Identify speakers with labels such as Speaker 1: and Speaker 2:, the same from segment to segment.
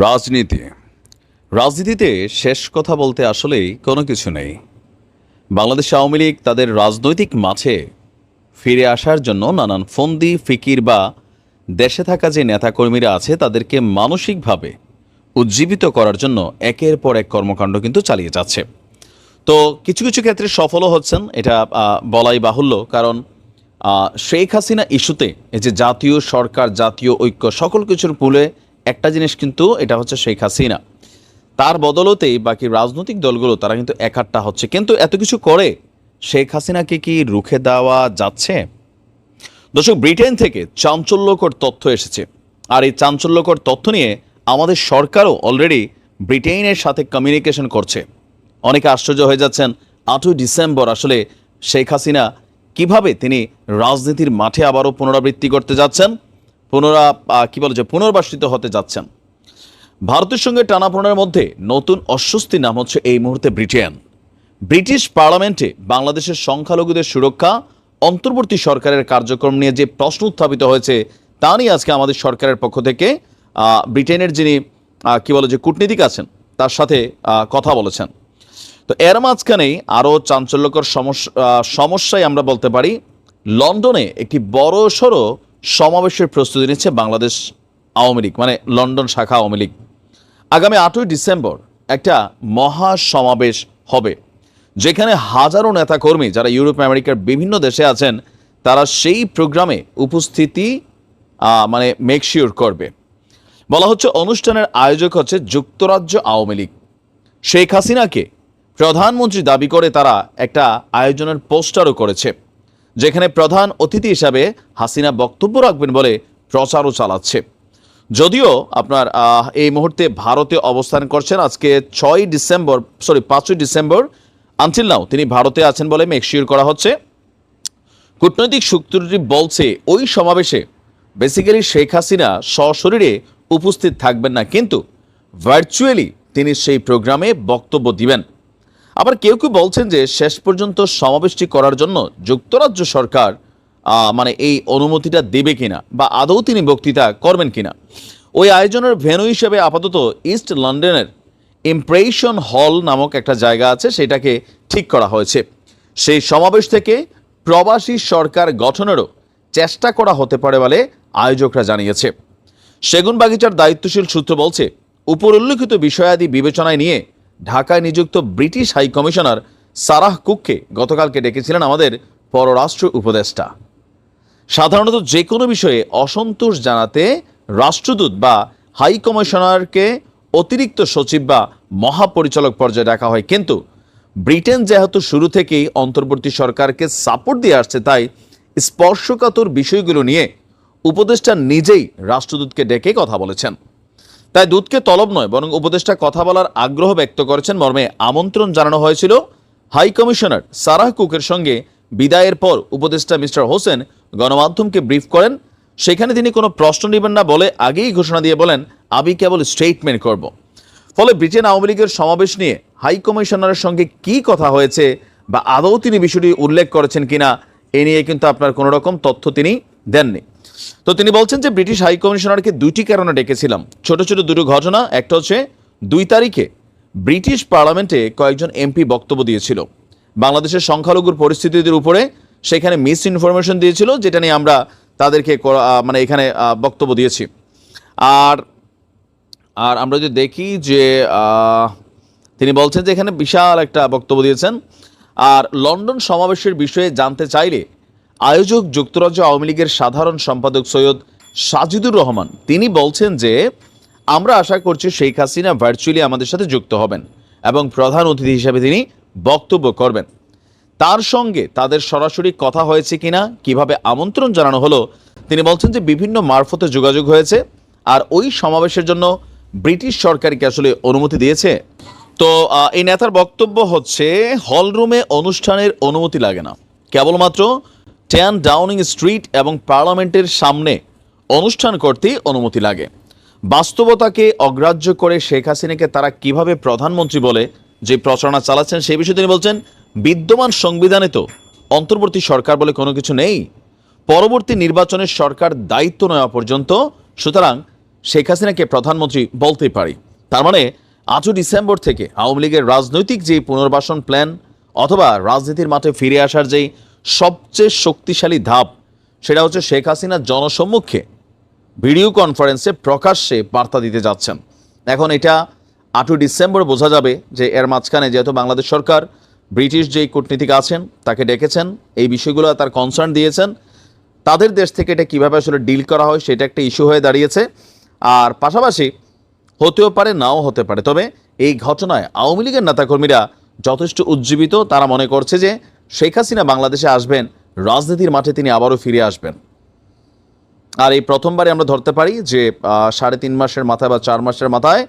Speaker 1: রাজনীতি। রাজনীতিতে শেষ কথা বলতে আসলেই কোনো কিছু নেই। বাংলাদেশ আওয়ামী লীগ তাদের রাজনৈতিক মাঝে ফিরে আসার জন্য নানান ফন্দি, ফিকির বা দেশে থাকা যে নেতাকর্মীরা আছে তাদেরকে মানসিকভাবে উজ্জীবিত করার জন্য একের পর এক কর্মকাণ্ড কিন্তু চালিয়ে যাচ্ছে। তো কিছু কিছু ক্ষেত্রে সফলও হচ্ছেন, এটা বলাই বাহুল্য। কারণ শেখ হাসিনা ইস্যুতে এই যে জাতীয় সরকার, জাতীয় ঐক্য সকল কিছুর মূলে একটা জিনিস কিন্তু এটা হচ্ছে শেখ হাসিনা। তার বদলতেই বাকি রাজনৈতিক দলগুলো, তারা কিন্তু একাট্টা হচ্ছে। কিন্তু এত কিছু করে শেখ হাসিনাকে কি রুখে দেওয়া যাচ্ছে? দর্শক, ব্রিটেন থেকে চাঞ্চল্যকর তথ্য এসেছে। আর এই চাঞ্চল্যকর তথ্য নিয়ে আমাদের সরকারও অলরেডি ব্রিটেনের সাথে কমিউনিকেশন করছে। অনেকে আশ্চর্য হয়ে যাচ্ছেন, আটই ডিসেম্বর আসলে শেখ হাসিনা কীভাবে তিনি রাজনীতির মাঠে আবারও পুনরাবৃত্তি করতে যাচ্ছেন? পুনরা কি বলে যে পুনর্বাসিত হতে যাচ্ছেন। ভারতের সঙ্গে টানাপোড়েনের মধ্যে নতুন অস্বস্তি নাম হচ্ছে এই মুহূর্তে ব্রিটেন। ব্রিটিশ পার্লামেন্টে বাংলাদেশের সংখ্যালঘুদের সুরক্ষা, অন্তর্বর্তী সরকারের কার্যক্রম নিয়ে যে প্রশ্ন উত্থাপিত হয়েছে, তা নিয়ে আজকে আমাদের সরকারের পক্ষ থেকে ব্রিটেনের যিনি কি বলে যে কূটনীতিক আছেন, তার সাথে কথা বলেছেন। তো এর মাঝখানেই আরও চাঞ্চল্যকর সমস্যা সমস্যায় আমরা বলতে পারি। লন্ডনে একটি বড় সড়ো সমাবেশের প্রস্তুতি নিচ্ছে বাংলাদেশ আওয়ামী লীগ মানে লন্ডন শাখা আওয়ামী লীগ। আগামী আটই ডিসেম্বর একটা মহা সমাবেশ হবে, যেখানে হাজারো নেতাকর্মী যারা ইউরোপ, আমেরিকার বিভিন্ন দেশে আছেন, তারা সেই প্রোগ্রামে উপস্থিতি মানে মেকশিওর করবে। বলা হচ্ছে অনুষ্ঠানের আয়োজক হচ্ছে যুক্তরাজ্য আওয়ামী লীগ। শেখ হাসিনাকে প্রধানমন্ত্রী দাবি করে তারা একটা আয়োজনের পোস্টারও করেছে। যেখানে প্রধান অতিথি হিসাবে হাসিনা বক্তব্য রাখবেন বলে প্রচারও চালাচ্ছে। যদিও আপনার এই মুহূর্তে ভারতে অবস্থান করছেন আজকে ছয় ডিসেম্বর, সরি, পাঁচই ডিসেম্বর। আনটিল নাও, তিনি ভারতে আছেন বলে মেকশিওর করা হচ্ছে। কূটনৈতিক সূত্রটি বলছে, ওই সমাবেশে বেসিক্যালি শেখ হাসিনা সশরীরে উপস্থিত থাকবেন না, কিন্তু ভার্চুয়ালি তিনি সেই প্রোগ্রামে বক্তব্য দিবেন। আবার কেউ কেউ বলছেন যে শেষ পর্যন্ত সমাবেশটি করার জন্য যুক্তরাজ্য সরকার মানে এই অনুমতিটা দেবে কিনা বা আদৌ তিনি বক্তৃতা করবেন কিনা? ওই আয়োজনের ভেন্যু হিসেবে আপাতত ইস্ট লন্ডনের ইমপ্রেশন হল নামক একটা জায়গা আছে, সেটাকে ঠিক করা হয়েছে। সেই সমাবেশ থেকে প্রবাসী সরকার গঠনেরও চেষ্টা করা হতে পারে বলে আয়োজকরা জানিয়েছে। সেগুন বাগিচার দায়িত্বশীল সূত্র বলছে, উপর উল্লেখিত বিষয়াদি বিবেচনায় নিয়ে ঢাকায় নিযুক্ত ব্রিটিশ হাই কমিশনার সারাহ কুককে গতকালকে ডেকেছিলেন আমাদের পররাষ্ট্র উপদেষ্টা। সাধারণত যে কোনো বিষয়ে অসন্তোষ জানাতে রাষ্ট্রদূত বা হাই কমিশনারকে অতিরিক্ত সচিব বা মহাপরিচালক পর্যায়ে ডাকা হয়। কিন্তু ব্রিটেন যেহেতু শুরু থেকেই অন্তর্বর্তী সরকারকে সাপোর্ট দিয়ে আসছে, তাই স্পর্শকাতর বিষয়গুলো নিয়ে উপদেষ্টা নিজেই রাষ্ট্রদূতকে ডেকে কথা বলেছেন। তাই দূতকে তলব নয়, বরং উপদেষ্টা কথা বলার আগ্রহ ব্যক্ত করেছেন। মর্মে আমন্ত্রণ জানানো হয়েছিল হাই কমিশনার সারাহ কুকের সঙ্গে। বিদায়ের পর উপদেষ্টা মিস্টার হোসেন গণমাধ্যমকে ব্রিফ করেন। সেখানে তিনি কোনো প্রশ্ন নেবেন না বলে আগেই ঘোষণা দিয়ে বলেন, আমি কেবল স্টেটমেন্ট করব। ফলে ব্রিটেন আওয়ামী লীগের সমাবেশ নিয়ে হাই কমিশনারের সঙ্গে কি কথা হয়েছে বা আদৌ তিনি বিষয়টি উল্লেখ করেছেন কিনা, এ নিয়ে কিন্তু আপনার কোনো রকম তথ্য তিনি দেননি। তো তিনি বলছেন যে ব্রিটিশ হাই কমিশনারকে দুইটি কারণে ডেকেছিলাম। ছোট ছোট দুটো ঘটনা, একটা হচ্ছে দুই তারিখে ব্রিটিশ পার্লামেন্টে কয়েকজন এমপি বক্তব্য দিয়েছিল। বাংলাদেশের সংখ্যালঘুর পরিস্থিতির উপরে সেখানে মিস ইনফরমেশন দিয়েছিল, যেটা নিয়ে আমরা তাদেরকে মানে এখানে বক্তব্য দিয়েছি। আর আর আমরা যদি দেখি যে তিনি বলছেন যে এখানে বিশাল একটা বক্তব্য দিয়েছেন। আর লন্ডন সমাবেশের বিষয়ে জানতে চাইলে আয়োজক যুক্তরাজ্য আওয়ামী লীগের সাধারণ সম্পাদক সৈয়দ সাজিদুর রহমান। তিনি বলছেন যে, আমরা আশা করছি শেখ হাসিনা ভার্চুয়ালি আমাদের সাথে যুক্ত হবেন এবং প্রধান অতিথি হিসেবে তিনি বক্তব্য করবেন। তার সঙ্গে তাদের সরাসরি কথা হয়েছে কিনা, কীভাবে আমন্ত্রণ জানানো হলো, তিনি বলছেন যে বিভিন্ন মারফতে যোগাযোগ হয়েছে আর ওই সমাবেশের জন্য ব্রিটিশ সরকার কি আসলে অনুমতি দিয়েছে। তো এই নেতার বক্তব্য হচ্ছে, হলরুমে অনুষ্ঠানের অনুমতি লাগে না। কেবলমাত্র টেন ডাউনিং স্ট্রিট এবং পার্লামেন্টের সামনে অনুষ্ঠান করতে অনুমতি লাগে। বাস্তবতাকে অগ্রাহ্য করে শেখ হাসিনাকে তারা কীভাবে প্রধানমন্ত্রী বলে যে প্রচারণা চালাচ্ছেন সেই বিষয়ে তিনি বলছেন, বিদ্যমান সংবিধানে তো অন্তর্বর্তী সরকার বলে কোনো কিছু নেই। পরবর্তী নির্বাচনের সরকার দায়িত্ব নেওয়া পর্যন্ত সুতরাং শেখ হাসিনাকে প্রধানমন্ত্রী বলতেই পারি। তার মানে আজও ডিসেম্বর থেকে আওয়ামী লীগের রাজনৈতিক যে পুনর্বাসন প্ল্যান অথবা রাজনীতির মাঠে ফিরে আসার যেই সবচেয়ে শক্তিশালী ধাপ, সেটা হচ্ছে শেখ হাসিনার জনসম্মুখে ভিডিও কনফারেন্সে প্রকাশ্যে বার্তা দিতে যাচ্ছেন। এখন এটা আটই ডিসেম্বর বোঝা যাবে যে এর মাঝখানে যেহেতু বাংলাদেশ সরকার, ব্রিটিশ যেই কূটনীতিক আছেন, তাকে ডেকেছেন, এই বিষয়গুলো তার কনসার্ন দিয়েছেন। তাদের দেশ থেকে এটা কীভাবে আসলে ডিল করা হয়, সেটা একটা ইস্যু হয়ে দাঁড়িয়েছে। আর পাশাপাশি হতেও পারে, নাও হতে পারে। তবে এই ঘটনায় আওয়ামী লীগের নেতাকর্মীরা যথেষ্ট উজ্জীবিত। তারা মনে করছে যে শেখ হাসিনা বাংলাদেশে আসবেন, রাজনীতির মাঠে তিনি আবারও ফিরে আসবেন। আর এই প্রথমবারে আমরা ধরতে পারি যে সাড়ে তিন মাসের মাথায় বা চার মাসের মাথায়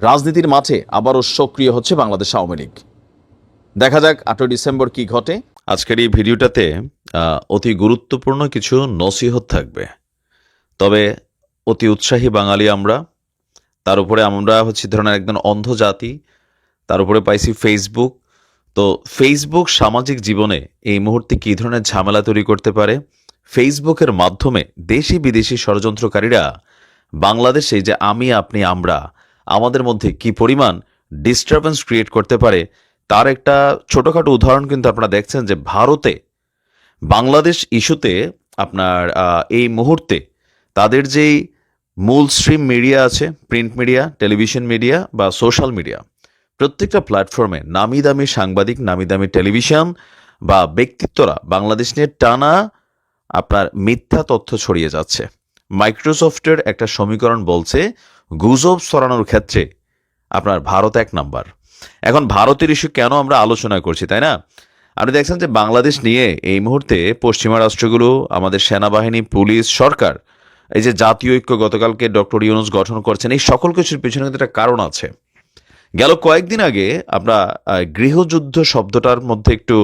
Speaker 1: রাজনীতির মাঠে আবারও সক্রিয় হচ্ছে বাংলাদেশ আওয়ামী লীগ। দেখা যাক আটই ডিসেম্বর কি ঘটে।
Speaker 2: আজকের এই ভিডিওটাতে অতি গুরুত্বপূর্ণ কিছু নসিহত থাকবে। তবে অতি উৎসাহী বাঙালি আমরা। তার উপরে আমরা হচ্ছে ধরনের একদম অন্ধ জাতি, তার উপরে পাইছি ফেসবুক তো ফেসবুক সামাজিক জীবনে এই মুহূর্তে কী ধরনের ঝামেলা তৈরি করতে পারে? ফেসবুকের মাধ্যমে দেশি বিদেশি ষড়যন্ত্রকারীরা, বাংলাদেশে যে আমি, আপনি, আমরা, আমাদের মধ্যে কি পরিমাণ ডিস্টারবেন্স ক্রিয়েট করতে পারে? তার একটা ছোটোখাটো উদাহরণ কিন্তু আপনারা দেখছেন যে ভারতে বাংলাদেশ ইস্যুতে আপনার এই মুহূর্তে তাদের যেই মূল স্ট্রিম মিডিয়া আছে প্রিন্ট মিডিয়া টেলিভিশন মিডিয়া বা সোশ্যাল মিডিয়া প্রত্যেকটা প্ল্যাটফর্মে নামি দামি সাংবাদিক, নামি দামি টেলিভিশন বা ব্যক্তিত্বরা বাংলাদেশ নিয়ে টানা আপনার মিথ্যা তথ্য ছড়িয়ে যাচ্ছে। মাইক্রোসফটের একটা সমীকরণ বলছে, গুজব সরানোর ক্ষেত্রে আপনার ভারত এক নাম্বার। এখন ভারতের ইস্যু কেন আমরা আলোচনা করছি, তাই না? আপনি দেখছেন যে বাংলাদেশ নিয়ে এই মুহূর্তে পশ্চিমা রাষ্ট্রগুলো, আমাদের সেনাবাহিনী, পুলিশ, সরকার, এই যে জাতীয় ঐক্য গতকালকে ডক্টর ইউনুস গঠন করছেন, এই সকল কিছুর পিছনে কিন্তু একটা কারণ আছে। গেল কয়েকদিন আগে আমরা গৃহযুদ্ধ শব্দটার মধ্যে একটু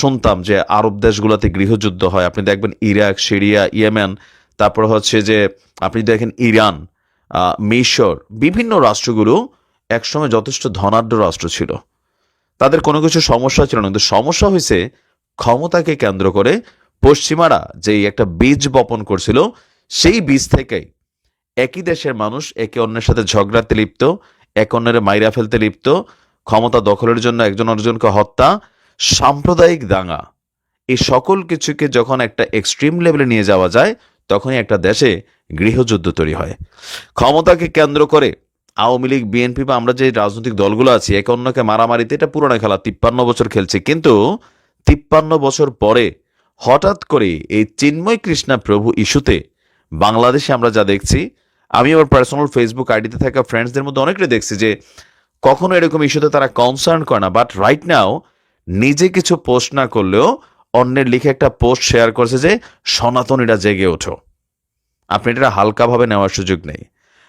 Speaker 2: শুনতাম যে আরব দেশগুলোতে গৃহযুদ্ধ হয়। আপনি দেখবেন ইরাক, সিরিয়া, ইয়েমেন, তারপর হচ্ছে যে আপনি দেখেন ইরান মিশর, বিভিন্ন রাষ্ট্রগুলো একসময় যথেষ্ট ধনাঢ্য রাষ্ট্র ছিল। তাদের কোনো কিছু সমস্যা ছিল না। কিন্তু সমস্যা হয়েছে ক্ষমতাকে কেন্দ্র করে পশ্চিমারা যেই একটা বীজ বপন করছিল, সেই বীজ থেকেই একই দেশের মানুষ একে অন্যের সাথে ঝগড়াতে লিপ্ত এক অন্যের মাইরা ফেলতে লিপ্ত, ক্ষমতা দখলের জন্য একজন অর্জনকে হত্যা, সাম্প্রদায়িক দাঙ্গা। এই সকল কিছুকে যখন একটা এক্সট্রিম লেভেলে নিয়ে যাওয়া যায়, তখনই একটা দেশে গৃহযুদ্ধ তৈরি হয়। ক্ষমতাকে কেন্দ্র করে আওয়ামী লীগ বিএনপি বা আমরা যে রাজনৈতিক দলগুলো আছি, একে অন্যকে মারামারিতে এটা পুরোনো খেলা, তিপ্পান্ন বছর খেলছে। কিন্তু তিপ্পান্ন বছর পরে হঠাৎ করে এই চিন্ময় কৃষ্ণা প্রভু ইস্যুতে বাংলাদেশে আমরা যা দেখছি আমি আমার পার্সোনাল ফেসবুক আইডিতে থাকা ফ্রেন্ডসদের মধ্যে অনেকটা দেখছি যে, কখনো এরকম ইস্যুতে তারা কনসার্ন করে না বাট রাইট নাও নিজে কিছু পোস্ট না করলেও অন্যের লিখে একটা পোস্ট শেয়ার করছে যে, সনাতনীরা জেগে ওঠো। আপনি এটা হালকাভাবে নেওয়ার সুযোগ নেই।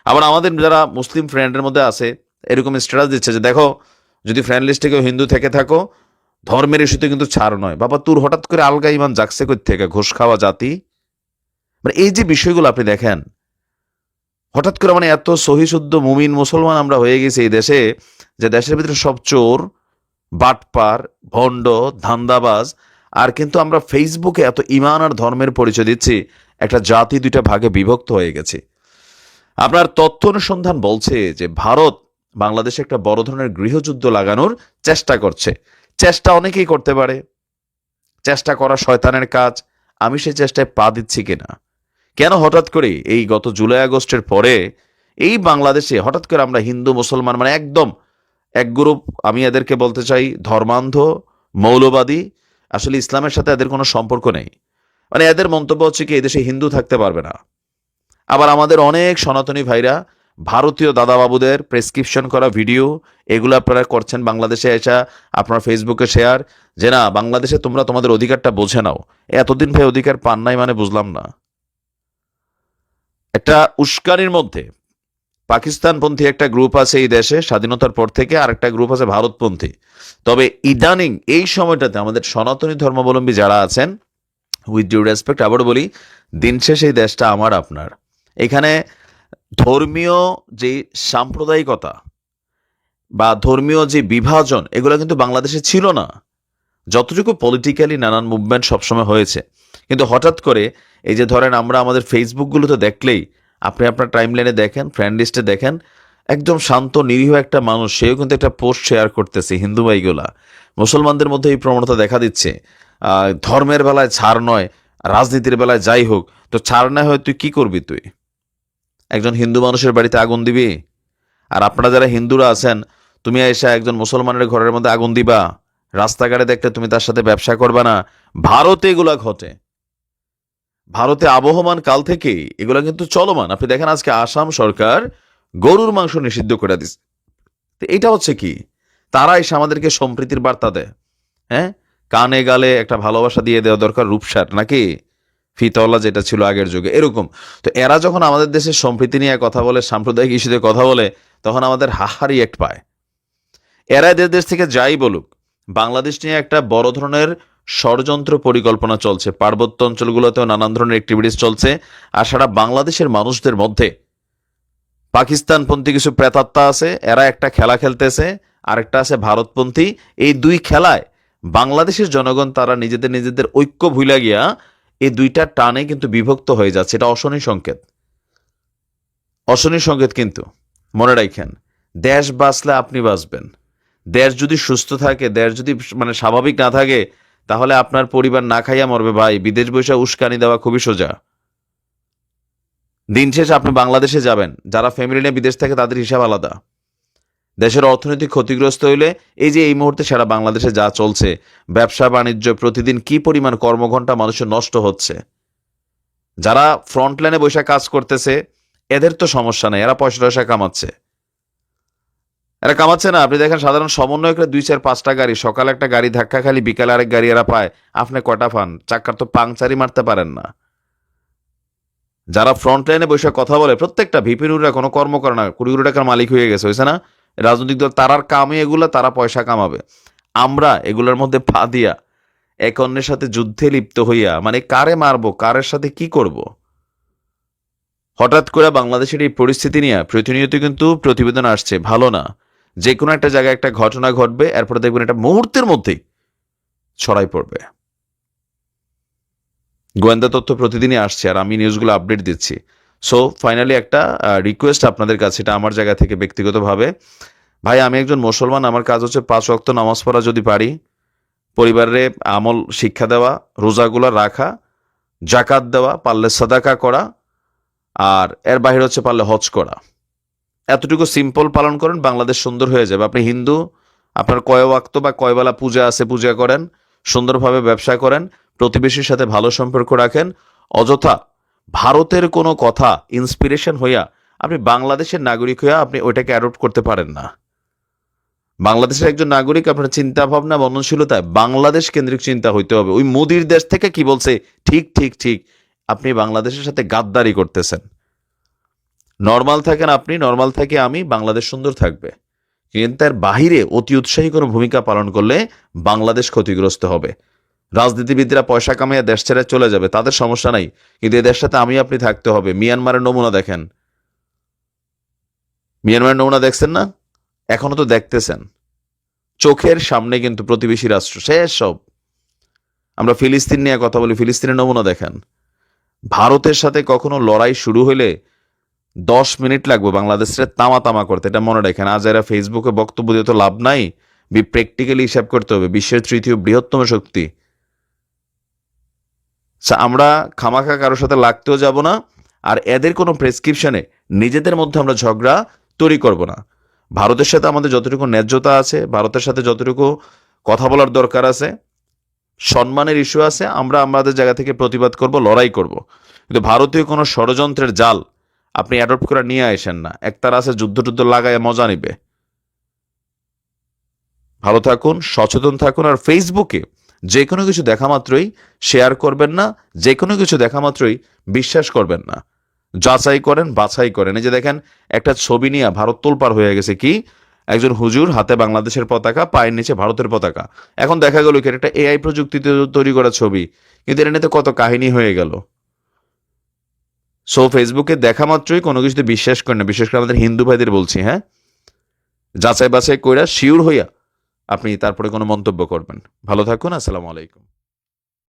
Speaker 2: আবার আমাদের যারা মুসলিম ফ্রেন্ডের মধ্যে আছে, এরকম স্ট্যাটাস দিচ্ছে যে, দেখো, যদি ফ্রেন্ড লিস্টে কেউ হিন্দু থেকে থাকো, ধর্মের ইস্যুতে কিন্তু ছাড় নয়। বাবা, তোর হঠাৎ করে আলগা ইমান জাগছে কই থেকে ঘোষ খাওয়া জাতি? মানে এই যে বিষয়গুলো আপনি দেখেন হঠাৎ করে মানে এত সহিশুদ্ধ মুমিন মুসলমান আমরা হয়ে গেছি এই দেশে যে দেশের ভিতরে সব চোর, বাটপার, ভণ্ড, ধান্দাবাজ, আর কিন্তু আমরা ফেসবুকে এত ইমান আর ধর্মের পরিচয় দিচ্ছি, একটা জাতি দুইটা ভাগে বিভক্ত হয়ে গেছে। আপনার তথ্য অনুসন্ধান বলছে যে ভারত বাংলাদেশে একটা বড় ধরনের গৃহযুদ্ধ লাগানোর চেষ্টা করছে। চেষ্টা অনেকেই করতে পারে। চেষ্টা করা শয়তানের কাজ। আমি সেই চেষ্টায় পা দিচ্ছি কিনা? কেন হঠাৎ করে এই গত জুলাই আগস্টের পরে এই বাংলাদেশে হঠাৎ করে আমরা হিন্দু, মুসলমান মানে একদম এক গ্রুপ, আমি এদেরকে বলতে চাই ধর্মান্ধ, মৌলবাদী, আসলে ইসলামের সাথে এদের কোনো সম্পর্ক নেই। মানে এদের মন্তব্য হচ্ছে কি, এই দেশে হিন্দু থাকতে পারবে না। আবার আমাদের অনেক সনাতনী ভাইরা, ভারতীয় দাদাবাবুদের প্রেসক্রিপশন করা ভিডিও, এগুলো আপনারা করছেন বাংলাদেশে এসা, আপনার ফেসবুকে শেয়ার, যে না, বাংলাদেশে তোমরা তোমাদের অধিকারটা বোঝে নাও। এতদিন ভাই অধিকার পান নাই মানে বুঝলাম না। একটা উস্কানির মধ্যে পাকিস্তানপন্থী একটা গ্রুপ আছে এই দেশে, স্বাধীনতার পর থেকে আর একটা গ্রুপ আছে ভারতপন্থী। তবে ইদানিং এই সময়টাতে আমাদের সনাতনী ধর্মাবলম্বী যারা আছেন উইথ ডিউ রেসপেক্ট আবার বলি, দিন শেষে এই দেশটা আমার, আপনার। এখানে ধর্মীয় যে সাম্প্রদায়িকতা বা ধর্মীয় যে বিভাজন, এগুলো কিন্তু বাংলাদেশে ছিল না। যতটুকু পলিটিক্যালি নানান মুভমেন্ট সবসময় হয়েছে। কিন্তু হঠাৎ করে এই যে ধরেন আমরা আমাদের ফেসবুকগুলোতে দেখলেই আপনি আপনার টাইম লাইনে দেখেন ফ্রেন্ড লিস্টে দেখেন, একদম শান্ত, নিরীহ একটা মানুষ, সেও কিন্তু একটা পোস্ট শেয়ার করতেছে হিন্দু ভাইগুলা। মুসলমানদের মধ্যে এই প্রবণতা দেখা দিচ্ছে। ধর্মের বেলায় ছাড় নয়, রাজনীতির বেলায় যাই হোক, তো ছাড় না হয় তুই কি করবি তুই? একজন হিন্দু মানুষের বাড়িতে আগুন দিবি? আর আপনারা যারা হিন্দুরা আছেন, তুমি এসে একজন মুসলমানের ঘরের মধ্যে আগুন দিবা। রাস্তাঘাটে দেখলে তুমি তার সাথে ব্যবসা করবে না। ভারতে এগুলা ঘটে। ভারতে আবহমান কাল থেকেই এগুলা কিন্তু চলমান। আপনি দেখেন আজকে আসাম সরকার গরুর মাংস নিষিদ্ধ করে দিচ্ছে তো এটা হচ্ছে কি? তারা এসে আমাদেরকে সম্প্রীতির বার্তা দেয়। হ্যাঁ? কানে গালে একটা ভালোবাসা দিয়ে দেওয়া দরকার রূপসার, নাকি? ফিতওয়ালা যেটা ছিল আগের যুগে, এরকম। তো এরা যখন আমাদের দেশের সম্প্রীতি নিয়ে কথা বলে, সাম্প্রদায়িক ইস্যুতে কথা বলে, তখন আমাদের হাহারি এক পায়। এরা এদের দেশ থেকে যাই বলুক, বাংলাদেশ নিয়ে একটা বড় ধরনের ষড়যন্ত্র পরিকল্পনা চলছে। পার্বত্য অঞ্চলগুলোতেও নানান ধরনের অ্যাক্টিভিটিস চলছে। আর সারা বাংলাদেশের মানুষদের মধ্যে পাকিস্তানপন্থী কিছু প্রেতাত্মা আছে, এরা একটা খেলা খেলতেছে, আরেকটা আছে ভারতপন্থী। এই দুই খেলায় বাংলাদেশের জনগণ তারা নিজেদের নিজেদের ঐক্য ভুলে গিয়া এই দুইটা টানে কিন্তু বিভক্ত হয়ে যাচ্ছে। এটা অশনি সংকেত। অশনি সংকেত কিন্তু, মনে রাখেন, দেশ বাঁচলে আপনি বাঁচবেন। দেশ যদি সুস্থ থাকে, দেশ যদি মানে স্বাভাবিক না থাকে তাহলে আপনার পরিবার না খাইয়া মরবে, ভাই। বিদেশ বসে উস্কানি দেওয়া খুবই সোজা। দিন শেষে আপনি বাংলাদেশে যাবেন। যারা ফ্যামিলি নিয়ে বিদেশ থাকে, তাদের হিসাব আলাদা। দেশের অর্থনৈতিক ক্ষতিগ্রস্ত হইলে এই যে এই মুহূর্তে সারা বাংলাদেশে যা চলছে, ব্যবসা, বাণিজ্য, প্রতিদিন কি পরিমাণ কর্মঘণ্টা মানুষের নষ্ট হচ্ছে? যারা ফ্রন্ট লাইনে বসে কাজ করতেছে, এদের তো সমস্যা নেই। এরা পয়সা টয়সা কামাচ্ছে। এরা কামাচ্ছে না। আপনি দেখেন সাধারণ সমন্বয় সমন্বয়করা দুই, চার, পাঁচটা গাড়ি, সকালে একটা গাড়ি ধাক্কা খালি, বিকালে আরেক গাড়ি এরা পায়। আপনি কটা পান? চাক্কার তো পাংচারি মারতে পারেন না। যারা ফ্রন্ট লাইনে বসে কথা বলে, প্রত্যেকটা ভিপিনুরা কোনো কর্ম করে না। কুড়ি কোটি টাকার মালিক হয়ে গেছে হয়েছে না? রাজনৈতিক দল তারার কামে এগুলো, তারা পয়সা কামাবে। আমরা এগুলোর মধ্যে পা দিয়া এক অন্যের সাথে যুদ্ধে লিপ্ত হইয়া মানে কারে মারবো, কারের সাথে কি করব। হঠাৎ করে বাংলাদেশের এই পরিস্থিতি নিয়ে প্রতিনিয়ত কিন্তু প্রতিবেদন আসছে, ভালো না। যে কোনো একটা জায়গায় একটা ঘটনা ঘটবে, এরপরে দেখবেন এটা মুহূর্তের মধ্যেই ছড়াই পড়বে। গোয়েন্দা তথ্য প্রতিদিনই আসছে আর আমি নিউজগুলো আপডেট দিচ্ছি। সো ফাইনালি একটা রিকোয়েস্ট আপনাদের কাছে, এটা আমার জায়গা থেকে ব্যক্তিগতভাবে। ভাই, আমি একজন মুসলমান, আমার কাজ হচ্ছে পাঁচ ওয়াক্ত নামাজ পড়া যদি পারি, পরিবারে আমল, শিক্ষা দেওয়া, রোজাগুলো রাখা, জাকাত দেওয়া, পারলে সাদাকা করা, আর এর বাইরে হচ্ছে পারলে হজ করা। এতটুকু সিম্পল পালন করেন, বাংলাদেশ সুন্দর হয়ে যাবে। আপনি হিন্দু, আপনার কয় ওয়াক্ত বা কয়বেলা পূজা আছে, পূজা করেন, সুন্দরভাবে ব্যবসা করেন, প্রতিবেশীর সাথে ভালো সম্পর্ক রাখেন। অযথা ভারতের কোনো কথা ইন্সপিরেশন হইয়া আপনি বাংলাদেশের নাগরিক হইয়া আপনি ওইটাকে অ্যাডপ্ট করতে পারেন না। বাংলাদেশের একজন নাগরিক আপনার চিন্তা ভাবনা মননশীলতায় বাংলাদেশ কেন্দ্রিক চিন্তা হইতে হবে। ওই মোদির দেশ থেকে কি বলছে? ঠিক ঠিক ঠিক। আপনি বাংলাদেশের সাথে গাদ্দারি করতেছেন। নর্মাল থাকেন আপনি নর্মাল থেকে আমি, বাংলাদেশ সুন্দর থাকবে। কিন্তু তার বাহিরে অতি উৎসাহী কোনো ভূমিকা পালন করলে বাংলাদেশ ক্ষতিগ্রস্ত হবে। রাজনীতিবিদরা পয়সা কামাইয়া দেশ ছেড়ে চলে যাবে, তাদের সমস্যা নাই। কিন্তু এদের সাথে আমি, আপনি থাকতে হবে। মিয়ানমারের নমুনা দেখেন। মিয়ানমারের নমুনা দেখছেন না? এখনও তো দেখতেছেন। চোখের সামনে কিন্তু প্রতিবেশী রাষ্ট্র, শেষ সব। আমরা ফিলিস্তিন নিয়ে কথা বলি, ফিলিস্তিনের নমুনা দেখেন। ভারতের সাথে কখনো লড়াই শুরু হলে দশ মিনিট লাগবে বাংলাদেশের তামা তামা করতে এটা মনে রাখেন। আজ এরা ফেসবুকে বক্তব্য দিয়ে তো লাভ নাই বি প্র্যাকটিক্যালি হিসাব করতে হবে বিশ্বের তৃতীয় বৃহত্তম শক্তি। আচ্ছা, আমরা খামাখা কারোর সাথে লাগতেও যাব না আর এদের কোনো প্রেসক্রিপশনে নিজেদের মধ্যে আমরা ঝগড়া তৈরি করব না। ভারতের সাথে আমাদের যতটুকু ন্যায্যতা আছে ভারতের সাথে যতটুকু কথা বলার দরকার আছে সম্মানের ইস্যু আছে আমরা আমাদের জায়গা থেকে প্রতিবাদ করব লড়াই করব। কিন্তু ভারতীয় কোনো ষড়যন্ত্রের জাল আপনি অ্যাডপ্ট করে নিয়ে আসেন না। একতার আছে, যুদ্ধ টুদ্ধ লাগায় মজা নিবে। ভালো থাকুন, সচেতন থাকুন, আর ফেসবুকে যে কোনো কিছু দেখা মাত্রই শেয়ার করবেন না যে কোনো কিছু দেখা মাত্রই বিশ্বাস করবেন না। যাচাই করেন, বাছাই করেন। এই যে দেখেন, একটা ছবি নিয়ে ভারত তোলপার হয়ে গেছে কি? একজন হুজুর হাতে বাংলাদেশের পতাকা, পায়ের নিচে ভারতের পতাকা। এখন দেখা গেল কি, একটা এআই প্রযুক্তিতে তৈরি করা ছবি। কিন্তু এটা নিয়ে তো কত কাহিনী হয়ে গেল। সো ফেসবুকে দেখা মাত্রই কোনো কিছুতে বিশ্বাস করেন না। বিশেষ করে আমাদের হিন্দু ভাইদের বলছি হ্যাঁ? যাচাই বাছাই কইরা শিওর হইয়া আপনি তারপরে কোনো মন্তব্য করবেন। ভালো থাকুন, আসসালামু আলাইকুম।